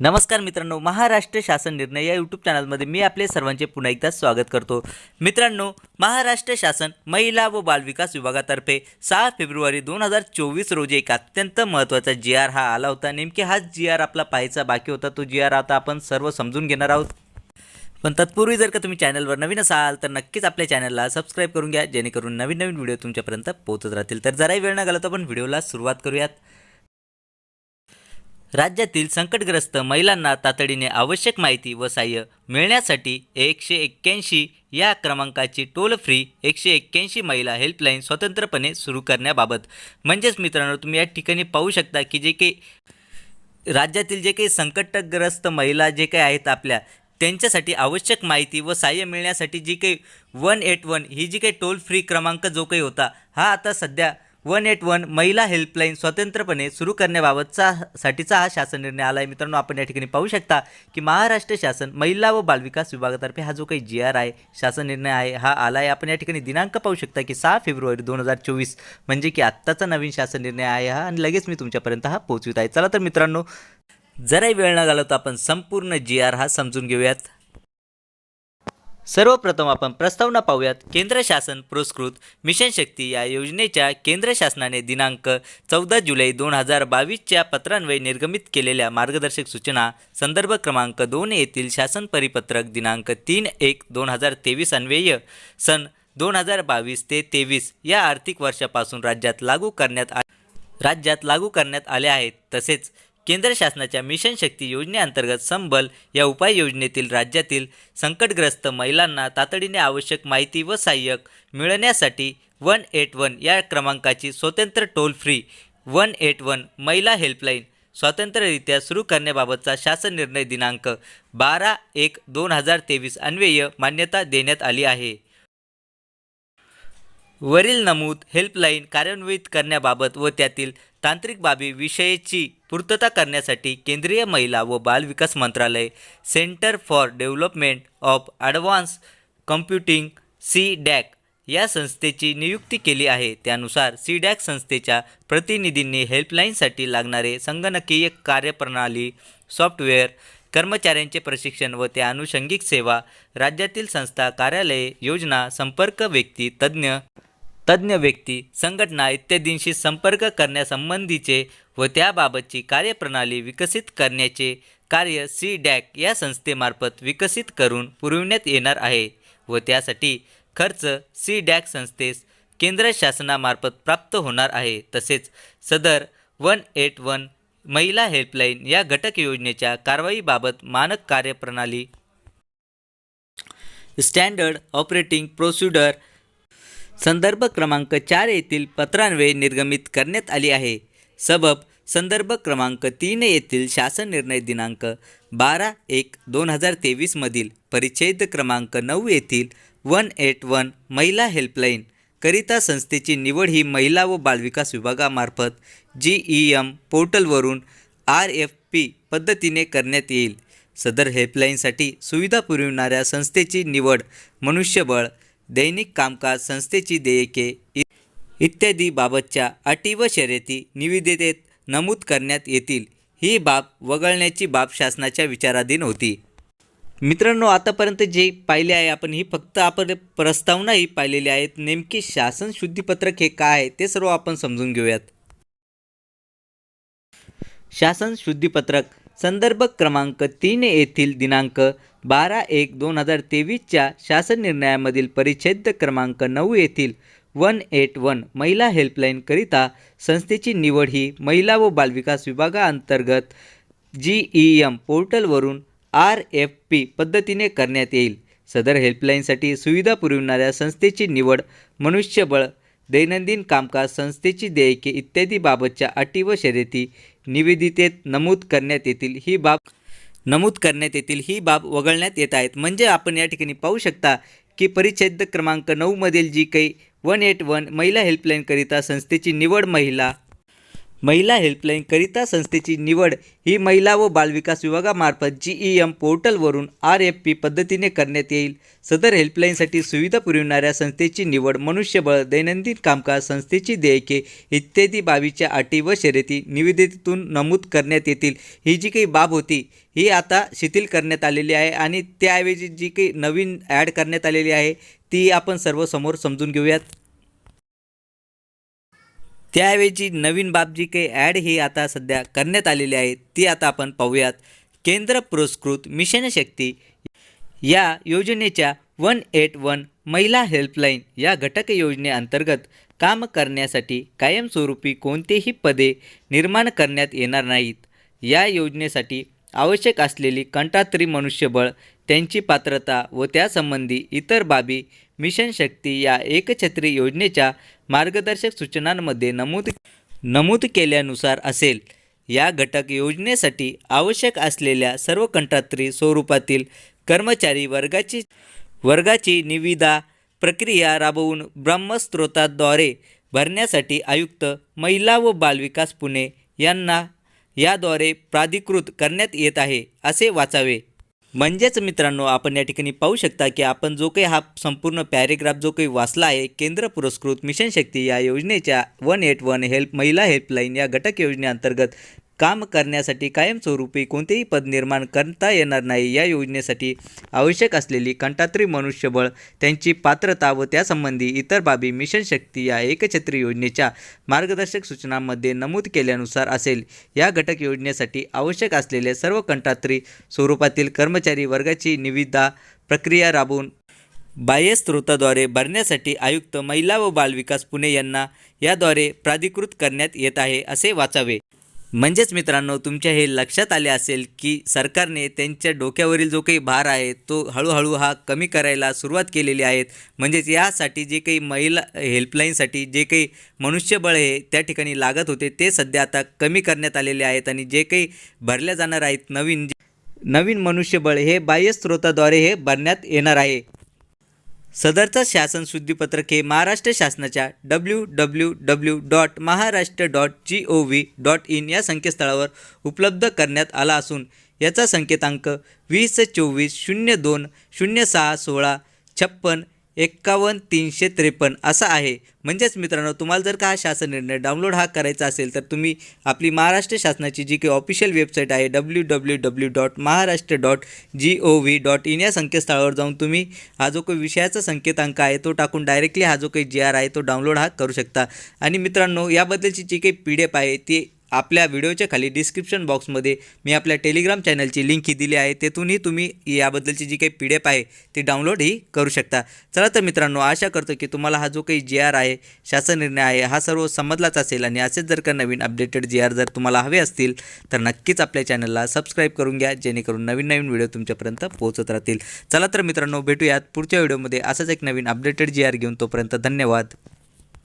नमस्कार मित्रांनो महाराष्ट्र शासन निर्णय या यूट्यूब चॅनलमध्ये मी आपले सर्वांचे पुन्हा एकदा स्वागत करतो. मित्रांनो महाराष्ट्र शासन महिला व बालविकास विभागातर्फे सहा फेब्रुवारी दोन हजार चोवीस रोजी एक अत्यंत महत्त्वाचा जी आर हा आला होता. नेमके हाच जी आर आपला पाहायचा बाकी होता तो जी आर आता आपण सर्व समजून घेणार आहोत. पण तत्पूर्वी जर का तुम्ही चॅनलवर नवीन असाल तर नक्कीच आपल्या चॅनलला सबस्क्राईब करून घ्या जेणेकरून नवीन नवीन व्हिडिओ तुमच्यापर्यंत पोहोचत राहतील. तर जराही वेळ न घालवता आपण व्हिडिओला सुरुवात करूयात. राज्यातील संकटग्रस्त महिलांना तातडीने आवश्यक माहिती व सहाय्य मिळण्यासाठी एकशे एक्क्याऐंशी या क्रमांकाची टोल फ्री एकशे एक्क्याऐंशी महिला हेल्पलाईन स्वतंत्रपणे सुरू करण्याबाबत. म्हणजेच मित्रांनो तुम्ही या ठिकाणी पाहू शकता की जे काही राज्यातील जे काही संकटग्रस्त महिला जे काही आहेत आपल्या त्यांच्यासाठी आवश्यक माहिती व सहाय्य मिळण्यासाठी जी काही वन एट वन ही जी काही टोल फ्री क्रमांक जो काही होता हा आता सध्या वन एट वन महिला हेल्पलाईन स्वतंत्रपणे सुरू करण्याबाबतचा साठीचा हा शासन निर्णय आला आहे मित्रांनो आपण या ठिकाणी पाहू शकता की महाराष्ट्र शासन महिला व बालविकास विभागातर्फे हा जो काही जी आर आहे शासन निर्णय आहे हा आला आहे आपण या ठिकाणी दिनांक पाहू शकता की सहा फेब्रुवारी दोन हजार चोवीस म्हणजे की आत्ताचा नवीन शासन निर्णय आहे हा आणि लगेच मी तुमच्यापर्यंत हा पोहोचवित आहे. चला तर मित्रांनो जराही वेळ न घालवता आपण संपूर्ण जी आर हा समजून घेऊयात. सर्वप्रथम आपण प्रस्तावना पाहूयात. केंद्र शासन पुरस्कृत मिशन शक्ती या योजनेच्या केंद्र शासनाने दिनांक चौदा जुलै दोन हजार बावीसच्या पत्रान्वये निर्गमित केलेल्या मार्गदर्शक सूचना संदर्भ क्रमांक दोन येथील शासन परिपत्रक दिनांक तीन एक दोन हजार तेवीस अन्वय सन दोन हजार बावीस ते तेवीस या आर्थिक वर्षापासून राज्यात लागू करण्यात आ राज्यात लागू करण्यात आले आहेत. तसेच केंद्र शासनाच्या मिशन शक्ती योजनेअंतर्गत संबल या उपाययोजनेतील राज्यातील संकटग्रस्त महिलांना तातडीने आवश्यक माहिती व सहाय्यक मिळण्यासाठी वन एट वन या क्रमांकाची स्वतंत्र toll free one eight one महिला हेल्पलाईन स्वतंत्ररित्या सुरू करण्याबाबतचा शासन निर्णय दिनांक बारा एक दोन हजार तेवीस अन्वय मान्यता देण्यात आली आहे. वरील नमूद हेल्पलाईन कार्यान्वित करण्याबाबत व त्यातील तांत्रिक बाबी विषयीची पूर्तता करण्यासाठी केंद्रीय महिला व बालविकास मंत्रालय centre for development of advanced computing C DAC या संस्थेची नियुक्ती केली आहे. त्यानुसार सी डॅक संस्थेच्या प्रतिनिधींनी हेल्पलाईनसाठी लागणारे संगणकीय कार्यप्रणाली सॉफ्टवेअर कर्मचाऱ्यांचे प्रशिक्षण व त्या अनुषंगिक सेवा राज्यातील संस्था कार्यालये योजना संपर्क व्यक्ती तज्ज्ञ तज्ज्ञ व्यक्ती संघटना इत्यादींशी संपर्क करण्यासंबंधीचे व त्याबाबतची कार्यप्रणाली विकसित करण्याचे कार्य सी डॅक या संस्थेमार्फत विकसित करून पुरविण्यात येणार आहे व त्यासाठी खर्च सी डॅक संस्थेस केंद्र शासनामार्फत प्राप्त होणार आहे. तसेच सदर वन एट वन महिला हेल्पलाईन या घटक योजनेच्या कारवाईबाबत मानक कार्यप्रणाली. स्टँडर्ड ऑपरेटिंग प्रोसिडर संदर्भ क्रमांक चार येथील पत्रान्वये निर्गमित करण्यात आली आहे. सबब संदर्भ क्रमांक तीन येथील शासन निर्णय दिनांक बारा एक दोन हजार तेवीसमधील परिच्छेद क्रमांक नऊ येथील वन एट वन महिला हेल्पलाईन करिता संस्थेची निवड ही महिला व बालविकास विभागामार्फत जी ई एम पोर्टलवरून आर एफ पी पद्धतीने करण्यात येईल. सदर हेल्पलाईनसाठी सुविधा पुरविणाऱ्या संस्थेची निवड मनुष्यबळ दैनिक कामकाज संस्थेची देयके इ इत्यादी बाबतच्या अटी व शर्यती निविदेत नमूद करण्यात येतील. ही बाब वगळण्याची बाब शासनाच्या विचाराधीन होती. मित्रांनो आतापर्यंत जे पाहिले आहे आपण ही फक्त आपण प्रस्तावनाही पाहिलेली आहेत. नेमकी शासन शुद्धीपत्रक हे काय आहे ते सर्व आपण समजून घेऊयात. शासन शुद्धीपत्रक संदर्भ क्रमांक तीन येथील दिनांक बारा एक दोन हजार तेवीसच्या शासन निर्णयामधील परिच्छेद क्रमांक नऊ येथील वन एट वन महिला हेल्पलाईनकरिता संस्थेची निवड ही महिला व बालविकास विभागाअंतर्गत जी ई एम पोर्टलवरून आर एफ पी पद्धतीने करण्यात येईल. सदर हेल्पलाईनसाठी सुविधा पुरविणाऱ्या संस्थेची निवड मनुष्यबळ दैनंदिन कामकाज संस्थेची देयके इत्यादी बाबतच्या अटी व शर्यती निवेदितेत नमूद करण्यात येतील. ही बाब नमूद करण्यात येतील. ही बाब वगळण्यात येत आहेत. म्हणजे आपण या ठिकाणी पाहू शकता की परिच्छेद क्रमांक नऊमधील जी काही वन एट वन महिला हेल्पलाईनकरिता संस्थेची निवड महिला महिला हेल्पलाईनकरिता संस्थेची निवड ही महिला व बालविकास विभागामार्फत जी ई एम पोर्टलवरून आर एफ पी पद्धतीने करण्यात येईल. सदर हेल्पलाईनसाठी सुविधा पुरविणाऱ्या संस्थेची निवड मनुष्यबळ दैनंदिन कामकाज संस्थेची देयके इत्यादी बाबीच्या अटी व शर्यती निविदेतून नमूद करण्यात येतील. ही जी काही बाब होती ही आता शिथिल करण्यात आलेली आहे आणि त्याऐवजी जी काही नवीन ॲड करण्यात आलेली आहे ती आपण सर्व समोर समजून घेऊयात. त्याऐवजी नवीन बाब जी काही ॲड ही आता सध्या करण्यात आलेली आहे. ती आता आपण पाहूयात. केंद्र पुरस्कृत मिशन शक्ती या योजनेच्या वन एट वन महिला हेल्पलाईन या घटक योजनेअंतर्गत काम करण्यासाठी कायमस्वरूपी कोणतेही पदे निर्माण करण्यात येणार नाहीत. या योजनेसाठी आवश्यक असलेली कंटात्री मनुष्यबळ त्यांची पात्रता व त्यासंबंधी इतर बाबी मिशन शक्ती या एकछत्री योजनेच्या मार्गदर्शक सूचनांमध्ये नमूद नमूद केल्यानुसार असेल. या घटक योजनेसाठी आवश्यक असलेल्या सर्व कंत्रात्री स्वरूपातील कर्मचारी वर्गाची वर्गाची निविदा प्रक्रिया राबवून ब्रह्मस्त्रोताद्वारे भरण्यासाठी आयुक्त महिला व बालविकास पुणे यांना याद्वारे प्राधिकृत करण्यात येत आहे असे वाचावे. म्हणजेच मित्रांनो आपण या ठिकाणी पाहू शकता की आपण जो काही हा संपूर्ण पॅरेग्राफ जो काही वाचला आहे केंद्र पुरस्कृत मिशन शक्ती या योजनेच्या वन एट वन हेल्प महिला हेल्पलाईन या घटक योजनेअंतर्गत काम करण्यासाठी कायमस्वरूपी कोणतेही पद निर्माण करता येणार नाही या योजनेसाठी आवश्यक असलेली कंटात्री मनुष्यबळ त्यांची पात्रता व त्यासंबंधी इतर बाबी मिशन शक्ती या एकछत्री योजनेच्या मार्गदर्शक सूचनांमध्ये नमूद केल्यानुसार असेल. या घटक योजनेसाठी आवश्यक असलेले सर्व कंटात्री स्वरूपातील कर्मचारी वर्गाची निविदा प्रक्रिया राबवून बाह्य स्रोताद्वारे भरण्यासाठी आयुक्त महिला व बालविकास पुणे यांना याद्वारे प्राधिकृत करण्यात येत आहे असे वाचावे. म्हणजेच मित्रांनो तुमच्या हे लक्षात आले असेल की सरकारने त्यांच्या डोक्यावरील जो काही भार आहे तो हळूहळू हा कमी करायला सुरुवात केलेली आहेत. म्हणजेच यासाठी जे काही महिला हेल्पलाईनसाठी जे काही मनुष्यबळ हे त्या ठिकाणी लागत होते ते सध्या आता कमी करण्यात आलेले आहेत आणि जे काही भरल्या जाणार आहेत नवीन नवीन मनुष्यबळ हे बाह्य स्रोताद्वारे हे भरण्यात येणार आहे. सदरचा शासन शुद्धीपत्रक हे महाराष्ट्र शासनाच्या W W W dot Maharashtra dot G O V dot in या संकेतस्थळावर उपलब्ध करण्यात आला असून याचा संकेतांक वीस चोवीस शून्य दोन शून्य सहा सोळा छप्पन एक्कावन्न तीनशे त्रेपन्न असा आहे. म्हणजेच मित्रांनो तुम्हाला जर का हा शासन निर्णय डाउनलोड हा करायचा असेल तर तुम्ही आपली महाराष्ट्र शासनाची जी काही ऑफिशियल वेबसाईट आहे W W W dot Maharashtra dot G O V dot in या संकेतस्थळावर जाऊन तुम्ही हा जो काही विषयाचा संकेतांक आहे तो टाकून डायरेक्टली हा जो काही जी आर आहे तो डाउनलोड हा करू शकता. आणि मित्रांनो याबद्दलची जी काही पी डी एफ आहे ती आपल्या व्हिडिओच्या खाली डिस्क्रिप्शन बॉक्समध्ये मी आपल्या टेलिग्राम चॅनलची लिंक ही दिली आहे. तेथूनही तुम्ही याबद्दलची जी काही पी डी एफ आहे ती डाउनलोड ही करू शकता. चला तर मित्रांनो आशा करतो की तुम्हाला हा जो काही जी आर आहे शासन निर्णय आहे हा सर्व समजलाच असेल. आणि असेच जर का नवीन अपडेटेड जी आर जर तुम्हाला हवे असतील तर नक्कीच आपल्या चॅनलला सबस्क्राईब करून घ्या जेणेकरून नवीन नवीन व्हिडिओ तुमच्यापर्यंत पोहोचत राहतील. चला तर मित्रांनो भेटूयात पुढच्या व्हिडिओमध्ये असंच एक नवीन अपडेटेड जी आर घेऊन तोपर्यंत धन्यवाद.